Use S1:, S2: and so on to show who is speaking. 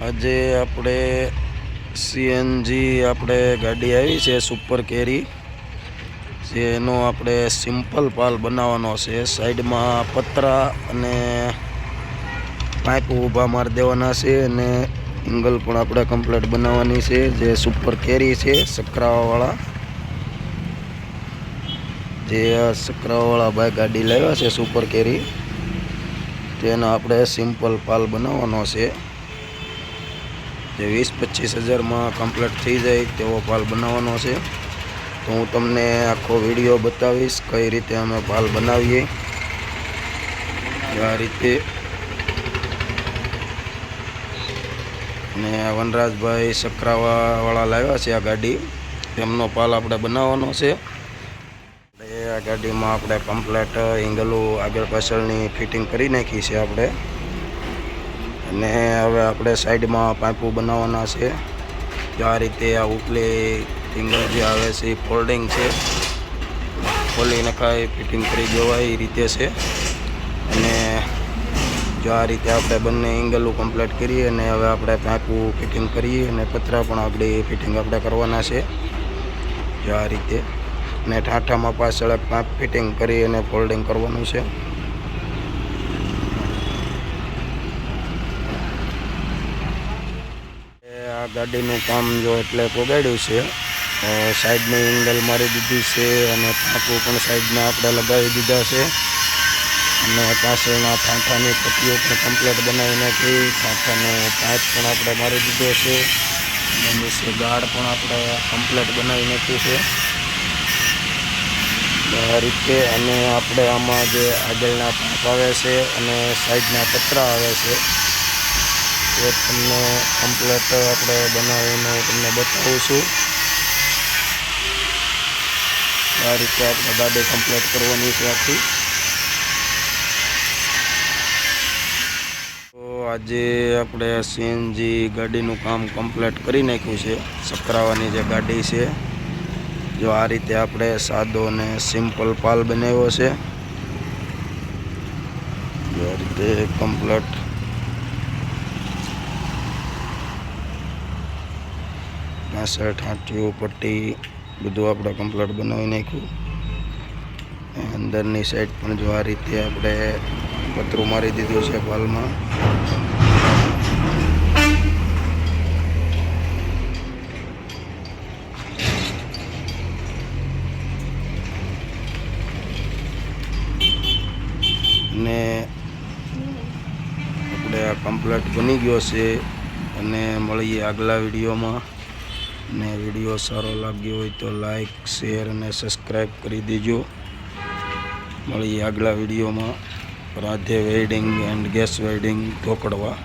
S1: આજે આપણે સીએનજી આપણે ગાડી આવી છે સુપર કેરી જેનો આપણે સિમ્પલ પાલ બનાવવાનો છે. સાઈડમાં પતરા અને પાઇપ ઊભા મારી દેવાના છે અને એંગલ પણ આપણે કમ્પ્લીટ બનાવવાની છે. જે સુપર કેરી છે, સકરાવાવાળા. જે આ સકરાવાવાળા ભાઈ ગાડી લાવ્યા છે સુપર કેરી તેનો આપણે સિમ્પલ પાલ બનાવવાનો છે. જે વીસ પચીસ હજારમાં કમ્પ્લીટ થઈ જાય તેવો પાલ બનાવવાનો છે. તો હું તમને આખો વીડિયો બતાવીશ કઈ રીતે અમે પાલ બનાવીએ. આ રીતે. અને વનરાજભાઈ સકરાવાવાળા લાવ્યા છે આ ગાડી. તેમનો પાલ આપણે બનાવવાનો છે. આ ગાડીમાં આપણે કમ્પ્લેટ એંગલો આગળ પાછળની ફિટિંગ કરી નાખી છે આપણે. અને હવે આપણે સાઈડમાં પાઇપો બનાવવાના છે. જો આ રીતે આ ઉપલી એંગલ જે આવે છે એ ફોલ્ડિંગ છે. ખોલી નખાય ફિટિંગ કરી દેવાય એ રીતે છે. અને જો આ રીતે આપણે બંને એંગલો કમ્પ્લીટ કરીએ અને હવે આપણે પાઇપો ફિટિંગ કરીએ અને પતરા પણ આપણે ફિટિંગ આપણે કરવાના છે. જો આ રીતે. અને ઠાઠામાં પાછળ પાઇપ ફિટિંગ કરી અને ફોલ્ડિંગ કરવાનું છે એ આ ગાડીનું કામ જો એટલે પોગાડ્યું છે. સાઈડની એંગલ મારી દીધી છે અને ટાંકું પણ સાઈડના આપણે લગાવી દીધા છે. અને પાછળના ઠાંઠાની પટ્ટીઓ પણ કમ્પ્લીટ બનાવી નાખી. ઠાંઠાનો પાઇપ પણ આપણે મારી દીધો છે. અને નીચે ગાર્ડ પણ આપણે કમ્પ્લીટ બનાવી નાખ્યું છે. રીતે અને આપણે આમાં જે આગળના પાઇપ આવે છે અને સાઈડના પતરા આવે છે. એ તમને કમ્પ્લેટ આપણે બનાવીને હું તમને બતાવું છું. આ રીતે આપણે ગાડી કમ્પ્લેટ કરવાની છે આખી. તો આજે આપણે સીએનજી ગાડીનું કામ કમ્પ્લીટ કરી નાખ્યું છે. સકરાવાની જે ગાડી છે, જો આ રીતે આપણે સાદો અને સિમ્પલ પાલ બનાવ્યો છે. જો આ રીતે કમ્પ્લીટ પાછળ ઠાંઠિયું પટ્ટી બધું આપણે કમ્પ્લીટ બનાવી નાખ્યું. અંદરની સાઈડ પણ જો આ રીતે આપણે પતરું મારી દીધું છે પાલમાં અને આપણે આ કમ્પ્લીટ બની ગયો છે. અને મળીએ આગલા વિડીયોમાં. ને વીડિયો સારો લાગ્યો હોય તો લાઈક શેર અને સબસ્ક્રાઈબ કરી દેજો. મળીએ આગલા વિડીયોમાં. Radhe wedding and gas wedding ઢોકળવા.